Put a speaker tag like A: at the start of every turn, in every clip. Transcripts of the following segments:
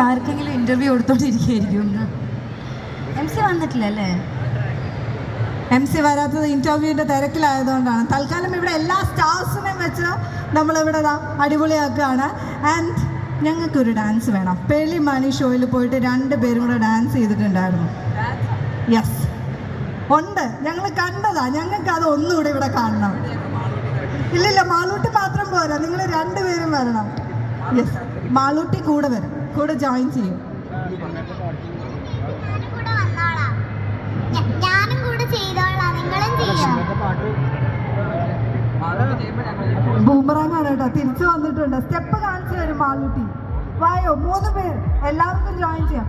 A: ആർക്കെങ്കിലും interview കൊടുത്തോണ്ടിരിക്കുകയായിരിക്കും. M C വന്നിട്ടില്ല അല്ലേ?
B: എം സി വരാത്തത് ഇന്റർവ്യൂവിന്റെ തിരക്കിലായതുകൊണ്ടാണ്. തൽക്കാലം ഇവിടെ എല്ലാ സ്റ്റാഫ്സിനെയും വെച്ച് നമ്മളിവിടെ അടിപൊളിയാക്കുകയാണ്. ആൻഡ് ഞങ്ങൾക്കൊരു ഡാൻസ് വേണം. പെളി മണി ഷോയിൽ പോയിട്ട് രണ്ട് പേരും കൂടെ ഡാൻസ് ചെയ്തിട്ടുണ്ടായിരുന്നു. യെസ് ഉണ്ട്. ഞങ്ങൾ കണ്ടതാ. ഞങ്ങൾക്ക് അത് ഒന്നുകൂടെ ഇവിടെ കാണണം. ഇല്ലില്ല മാളൂട്ടി മാത്രം പോരാ. നിങ്ങൾ രണ്ടുപേരും വരണം. യെസ് മാളൂട്ടി കൂടെ വരും. കൂടെ ജോയിൻ ചെയ്യും.
C: ഞാനും കൂടെ ചെയ്തോളാം നിങ്ങളും ചെയ്യാം.
B: കേട്ടോ. തിരിച്ചു വന്നിട്ടുണ്ട്. സ്റ്റെപ്പ് കാണിച്ചു തരും മാളൂട്ടി. വായോ മൂന്ന് പേർ എല്ലാവർക്കും ജോയിൻ ചെയ്യാം.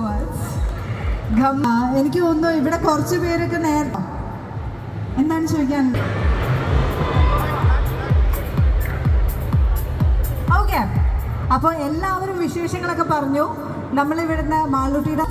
B: മച്ച് എനിക്ക് തോന്നുന്നു ഇവിടെ കുറച്ച് പേരൊക്കെ നേരത്തെ എന്താണ് ചോദിക്കാൻ? ഓക്കെ അപ്പോൾ എല്ലാവരും വിശേഷങ്ങളൊക്കെ പറഞ്ഞു. നമ്മളിവിടുന്ന് മാളൂട്ടിയുടെ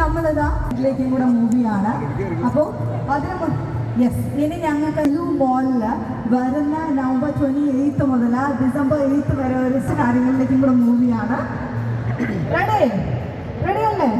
B: നമ്മളിതാ ഇതിലേക്കും കൂടെ മൂവിയാണ് അപ്പോൾ അതിന് യെസ് ഇനി ഞങ്ങൾക്ക് ലൂ മോളിൽ വരുന്ന നവംബർ ട്വന്റി എയ്ത്ത് മുതൽ ഡിസംബർ എയ്ത്ത് വരെ ഒരു കാര്യങ്ങളിലേക്കും കൂടെ മൂവിയാണ് റെഡി റെഡി അല്ലേ